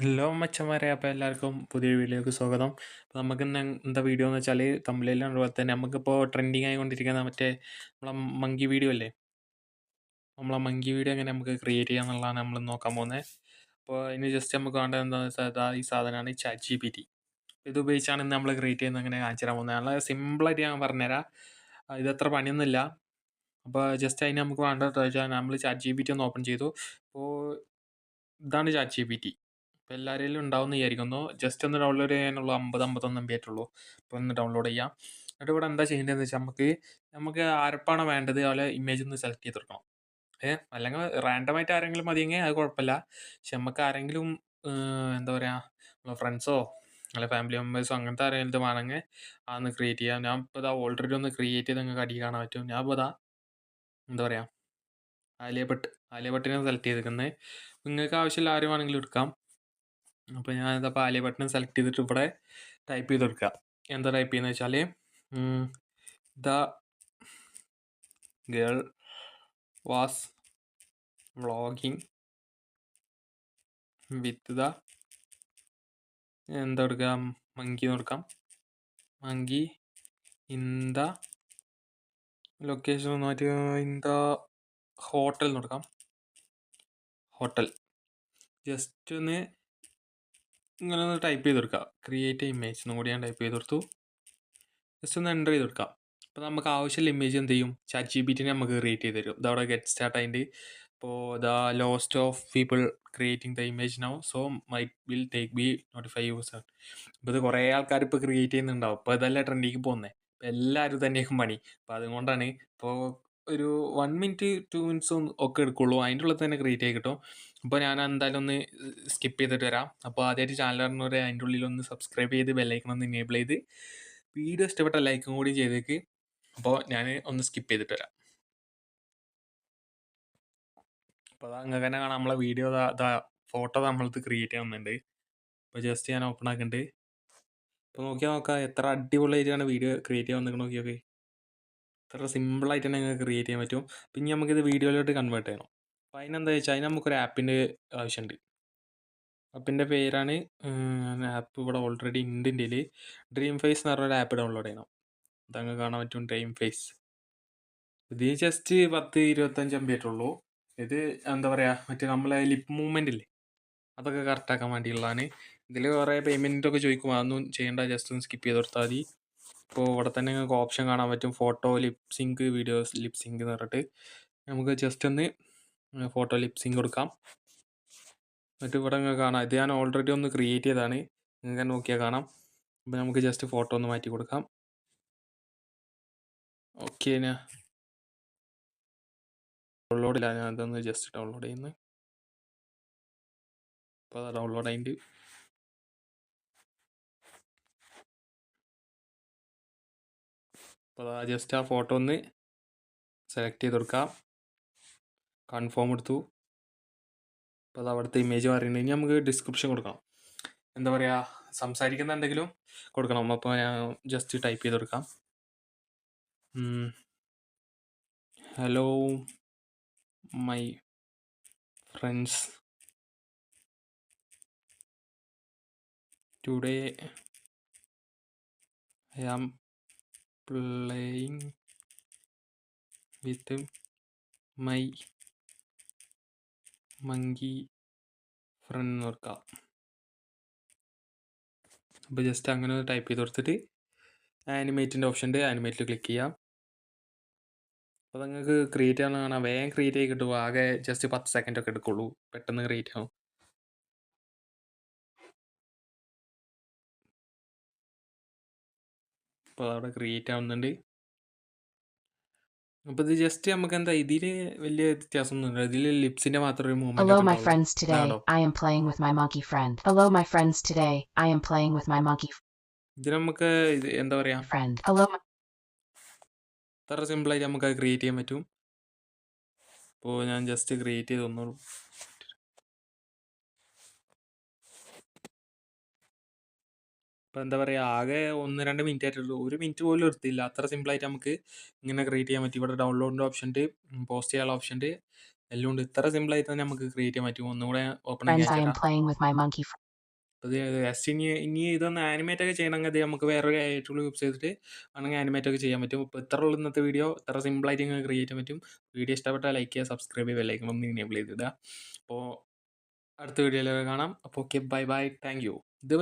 Hello മച്ചന്മാരെ അപ്പോൾ എല്ലാവർക്കും പുതിയ വീഡിയോയിലേക്ക് സ്വാഗതം. അപ്പോൾ നമുക്ക് ഇന്ന് എന്താ വീഡിയോ എന്ന് വെച്ചാൽ തമ്മിലെല്ലാം അതുപോലെ തന്നെ. നമുക്കിപ്പോൾ ട്രെൻഡിങ് ആയിക്കൊണ്ടിരിക്കുന്ന മറ്റേ നമ്മളെ മങ്കി വീഡിയോ അല്ലേ? നമ്മളെ മങ്കി വീഡിയോ എങ്ങനെ നമുക്ക് ക്രിയേറ്റ് ചെയ്യാം എന്നുള്ളതാണ് നമ്മൾ നോക്കാൻ പോകുന്നത്. അപ്പോൾ ഇനി ജസ്റ്റ് നമുക്ക് വേണ്ടത് എന്താണെന്ന് വെച്ചാൽ അതാ ഈ സാധനമാണ് ചാറ്റ് ജി പി ടി ഇത് ഉപയോഗിച്ചാണ് ഇന്ന് നമ്മൾ ക്രിയേറ്റ് ചെയ്യുന്നത് അങ്ങനെ കാണിച്ചു തരാൻ പോകുന്നത്. നല്ല സിമ്പിളായിട്ട് ഞാൻ പറഞ്ഞുതരാം. ഇതത്ര ഇത് പണിയൊന്നുമില്ല. അപ്പോൾ ജസ്റ്റ് അതിന് നമുക്ക് വേണ്ടത് വെച്ചാൽ നമ്മൾ ചാറ്റ് ജി പി ടി ഒന്ന് ഓപ്പൺ ചെയ്തു. അപ്പോൾ ഇതാണ് ചാറ്റ് ജി പി ടി ഇപ്പോൾ എല്ലാവരെയും ഉണ്ടാവുമെന്ന് വിചാരിക്കുന്നു. ജസ്റ്റ് ഒന്ന് ഡൗൺലോഡ് ചെയ്യാനുള്ള അമ്പത് അമ്പത്തൊന്ന് എം ബി ആയിട്ടുള്ളൂ. അപ്പോൾ ഒന്ന് ഡൗൺലോഡ് ചെയ്യാം. എന്നിട്ട് ഇവിടെ എന്താ ചെയ്യേണ്ടതെന്ന് വെച്ചാൽ നമുക്ക് നമുക്ക് ആരപ്പാണ് വേണ്ടത് അവളെ ഇമേജ് ഒന്ന് സെലക്ട് ചെയ്ത് കൊടുക്കണം. ഏ അല്ലെങ്കിൽ റാൻഡമായിട്ട് ആരെങ്കിലും മതിയെങ്കിൽ അത് കുഴപ്പമില്ല. പക്ഷെ നമുക്ക് ആരെങ്കിലും ഏഹ്, എന്താ പറയുക നമ്മളെ ഫ്രണ്ട്സോ അല്ലെ ഫാമിലി മെമ്പേഴ്സോ അങ്ങനത്തെ ആരെങ്കിലും വേണമെങ്കിൽ അതൊന്ന് ക്രിയേറ്റ് ചെയ്യാം. ഞാൻ ഇപ്പോൾ ഇതാ ഓൾറെഡി ഒന്ന് ക്രിയേറ്റ് ചെയ്ത് നിങ്ങൾക്ക് അടി കാണാൻ പറ്റും. ഞാൻ ഇപ്പോൾ ഇതാ എന്താ പറയുക ആലിയ ഭട്ട് ആലിയ ഭട്ടിനെ സെലക്ട് ചെയ്തിരിക്കുന്നത് നിങ്ങൾക്ക് ആവശ്യമില്ല ആരും വേണമെങ്കിലും എടുക്കാം. അപ്പോൾ ഞാൻ എന്താ പാല ബട്ടൺ സെലക്ട് ചെയ്തിട്ട് ഇവിടെ ടൈപ്പ് ചെയ്ത് കൊടുക്കുക എന്താ ടൈപ്പ് ചെയ്യുന്നത് വെച്ചാൽ the girl was vlogging with the എന്താ കൊടുക്കുക മങ്കി എന്ന് കൊടുക്കാം മങ്കി ഇൻ ദ ലൊക്കേഷൻ മാറ്റി ഇൻ ദ ഹോട്ടൽ എന്ന് കൊടുക്കാം ഹോട്ടൽ ജസ്റ്റ് ഒന്ന് ഇങ്ങനെ ഒന്ന് ടൈപ്പ് ചെയ്ത് കൊടുക്കുക ക്രിയേറ്റ് ഇമേജ് എന്നും കൂടി ഞാൻ ടൈപ്പ് ചെയ്ത് കൊടുത്തു ജസ്റ്റ് ഒന്ന് എന്റർ ചെയ്ത് കൊടുക്കാം അപ്പോൾ നമുക്ക് ആവശ്യമുള്ള ഇമേജ് എന്ത് ചെയ്യും? ചാറ്റ് ജി ബി ടിനെ നമുക്ക് ക്രിയേറ്റ് ചെയ്ത് തരും. ഇതവിടെ ഗെറ്റ് സ്റ്റാർട്ട് അതിന്റെ അപ്പോൾ the lost of people creating the image now so my will take be notify use അപ്പോൾ ഇത് കുറേ ആൾക്കാർ ഇപ്പോൾ ക്രിയേറ്റ് ചെയ്യുന്നുണ്ടാവും. അപ്പോൾ ഇതല്ല ട്രെൻഡിക്ക് പോകുന്നത് എല്ലാവരും തന്നെയാക്കും പണി. അപ്പോൾ അതുകൊണ്ടാണ് ഇപ്പോൾ ഒരു വൺ മിനിറ്റ് ടു മിനിറ്റ്സ് ഒക്കെ എടുക്കുള്ളൂ. അതിന്റെ ഉള്ളിൽ തന്നെ ക്രിയേറ്റ് ആയി കിട്ടും. അപ്പോൾ ഞാൻ എന്തായാലും ഒന്ന് സ്കിപ്പ് ചെയ്തിട്ട് വരാം. അപ്പോൾ ആദ്യമായിട്ട് ചാനൽ പറഞ്ഞവർ അതിന്റെ ഉള്ളിൽ ഒന്ന് സബ്സ്ക്രൈബ് ചെയ്ത് ബെല്ലൈക്കൺ ഒന്ന് എനേബിൾ ചെയ്ത് വീഡിയോ ഇഷ്ടപ്പെട്ട ലൈക്കും കൂടി ചെയ്തേക്ക്. അപ്പോൾ ഞാൻ ഒന്ന് സ്കിപ്പ് ചെയ്തിട്ട് വരാം. അപ്പോൾ അതാ അങ്ങനെ തന്നെ കാണാം. നമ്മളെ വീഡിയോ ഫോട്ടോ നമ്മളത് ക്രിയേറ്റ് ചെയ്യുന്നുണ്ട് അപ്പോൾ ജസ്റ്റ് ഞാൻ ഓപ്പൺ ആക്കുന്നുണ്ട് അപ്പോൾ നോക്കിയാൽ നോക്കാം എത്ര അടിപൊളി അടിപൊളിയായിട്ടാണ് വീഡിയോ ക്രിയേറ്റ് ചെയ്യാൻ വന്നിട്ട് നോക്കിയൊക്കെ. എത്ര സിമ്പിളായിട്ട് തന്നെ നിങ്ങൾക്ക് ക്രിയേറ്റ് ചെയ്യാൻ പറ്റും. പിന്നെ നമുക്കിത് വീഡിയോയിലോട്ട് കൺവേർട്ട് ചെയ്യണം. അപ്പോൾ അതിനെന്താ വെച്ചാൽ അതിന് നമുക്കൊരു ആപ്പിന്റെ ആവശ്യമുണ്ട് ആപ്പിന്റെ പേരാണ് ആപ്പ് ഇവിടെ ഓൾറെഡി ഉണ്ട് ഇന്ത്യയിൽ ഡ്രീം ഫേസ് എന്ന് പറഞ്ഞൊരു ആപ്പ് ഡൗൺലോഡ് ചെയ്യണം. അതങ്ങ് കാണാൻ പറ്റും ഡ്രീം ഫേസ് ഇത് ജസ്റ്റ് പത്ത് ഇരുപത്തഞ്ച് എം ബി ആയിട്ടുള്ളൂ ഇത് എന്താ പറയുക മറ്റേ നമ്മളെ ലിപ്പ് മൂവ്മെന്റ് ഇല്ലേ? അതൊക്കെ കറക്റ്റാക്കാൻ വേണ്ടിയുള്ളതാണ്. ഇതിൽ കുറേ പേയ്മെന്റൊക്കെ ചോദിക്കും. അതൊന്നും ചെയ്യേണ്ട. ജസ്റ്റ് ഒന്ന് സ്കിപ്പ് ചെയ്ത് കൊടുത്താൽ മതി. ഇപ്പോൾ ഇവിടെ തന്നെ നിങ്ങൾക്ക് ഓപ്ഷൻ കാണാൻ പറ്റും. ഫോട്ടോ ലിപ്സിങ്ക് വീഡിയോസ് ലിപ്സിങ്ക് എന്ന് പറഞ്ഞിട്ട്. നമുക്ക് ജസ്റ്റ് ഒന്ന് ഫോട്ടോ ലിപ്സിങ്ക് കൊടുക്കാം. എന്നിട്ട് ഇവിടെ നിങ്ങൾക്ക് കാണാം. ഇത് ഞാൻ ഓൾറെഡി ഒന്ന് ക്രിയേറ്റ് ചെയ്തതാണ്. നിങ്ങൾക്ക് നോക്കിയാൽ കാണാം. അപ്പോൾ നമുക്ക് ജസ്റ്റ് ഫോട്ടോ ഒന്ന് മാറ്റി കൊടുക്കാം. ഓക്കെ ഞാൻ ഡൗൺലോഡ് ഇല്ല. ഞാൻ ഇതൊന്ന് ജസ്റ്റ് ഡൗൺലോഡ് ചെയ്യുന്നത് അപ്പോൾ അത് ഡൗൺലോഡ് ആയിട്ട് അപ്പോൾ അതാ ജസ്റ്റ് ആ ഫോട്ടോ ഒന്ന് സെലക്ട് ചെയ്ത് കൊടുക്കാം. കൺഫേം എടുത്തു. അപ്പോൾ അത് അവിടുത്തെ ഇമേജ് പറയുന്നത് ഇനി നമുക്ക് ഡിസ്ക്രിപ്ഷൻ കൊടുക്കണം. എന്താ പറയുക സംസാരിക്കുന്ന എന്തെങ്കിലും കൊടുക്കണം. അപ്പോൾ ഞാൻ ജസ്റ്റ് ടൈപ്പ് ചെയ്ത് കൊടുക്കാം. Hello my friends today I am playing with my monkey friend എന്ന് ഓർക്കുക അപ്പോൾ ജസ്റ്റ് അങ്ങനെ ഒന്ന് ടൈപ്പ് ചെയ്ത് കൊടുത്തിട്ട് ആനിമേറ്റിന്റെ ഓപ്ഷൻ ഉണ്ട് ആനിമേറ്റിൽ ക്ലിക്ക് ചെയ്യാം. അപ്പോൾ നിങ്ങൾക്ക് ക്രിയേറ്റ് ചെയ്യാൻ വേഗം ക്രിയേറ്റ് ചെയ്ത് കിട്ടും. ആകെ ജസ്റ്റ് പത്ത് സെക്കൻഡ് ഒക്കെ എടുക്കുള്ളൂ. പെട്ടെന്ന് ക്രിയേറ്റ് ആവും. അപ്പോൾ അതവിടെ ക്രിയേറ്റ് ആവുന്നുണ്ട് അപ്പോൾ ഇത് ജസ്റ്റ് നമുക്ക് എന്താ ഇതിൽ വലിയ വ്യത്യാസമൊന്നുമില്ല ഇതിൽ ലിപ്സിന്റെ മാത്രം ഒരു movement Hello, my friends. Today, Hello. I am playing with my monkey friend. Hello, my friends. Today, I am playing with my monkey ഇത് നമുക്ക് ഇത് എന്താ പറയാ friend. Hello, my അത്ര സിമ്പിളായിട്ട് നമുക്ക് അത് ക്രിയേറ്റ് ചെയ്യാൻ പറ്റും അപ്പോൾ ഞാൻ ജസ്റ്റ് ക്രിയേറ്റ് ചെയ്ത് ഒന്നുള്ളൂ ഇപ്പോൾ എന്താ പറയുക ആകെ ഒന്ന് രണ്ട് മിനിറ്റ് ആയിട്ടുള്ളൂ. ഒരു മിനിറ്റ് പോലും എടുത്തില്ല അത്ര സിമ്പിളായിട്ട് നമുക്ക് ഇങ്ങനെ ക്രിയേറ്റ് ചെയ്യാൻ പറ്റും. ഇവിടെ ഡൗൺലോഡിന്റെ ഓപ്ഷൻ ഉണ്ട് പോസ്റ്റ് ചെയ്യാനുള്ള ഓപ്ഷൻ ഉണ്ട് എല്ലാം ഉണ്ട്. ഇത്ര സിമ്പിളായിട്ട് തന്നെ നമുക്ക് ക്രിയേറ്റ് ചെയ്യാൻ പറ്റും. ഒന്നുകൂടെ ഓപ്പൺ അപ്പോൾ ജസ്റ്റ് ഇനി ഇനി ഇതൊന്ന് ആനിമേറ്റ് ഒക്കെ ചെയ്യണമെങ്കിൽ അത് നമുക്ക് വേറൊരു ആയിട്ടുള്ള യൂസ് ചെയ്തിട്ട് വേണമെങ്കിൽ ആനിമേറ്റ് ഒക്കെ ചെയ്യാൻ പറ്റും. ഇപ്പോൾ ഇത്ര ഉള്ള ഇന്നത്തെ വീഡിയോ ഇത്ര സിമ്പിളായിട്ട് നിങ്ങൾക്ക് ക്രിയേറ്റ് ചെയ്യാൻ പറ്റും. വീഡിയോ ഇഷ്ടപ്പെട്ടാൽ ലൈക്ക് ചെയ്യുക സബ്സ്ക്രൈബ് ചെയ്യുക ലൈക്ക് ഒന്ന് ഇനേബിൾ ചെയ്തിടുക അപ്പോൾ അടുത്ത വീഡിയോയിലൊക്കെ കാണാം. അപ്പോൾ okay bye bye thank you ഇത്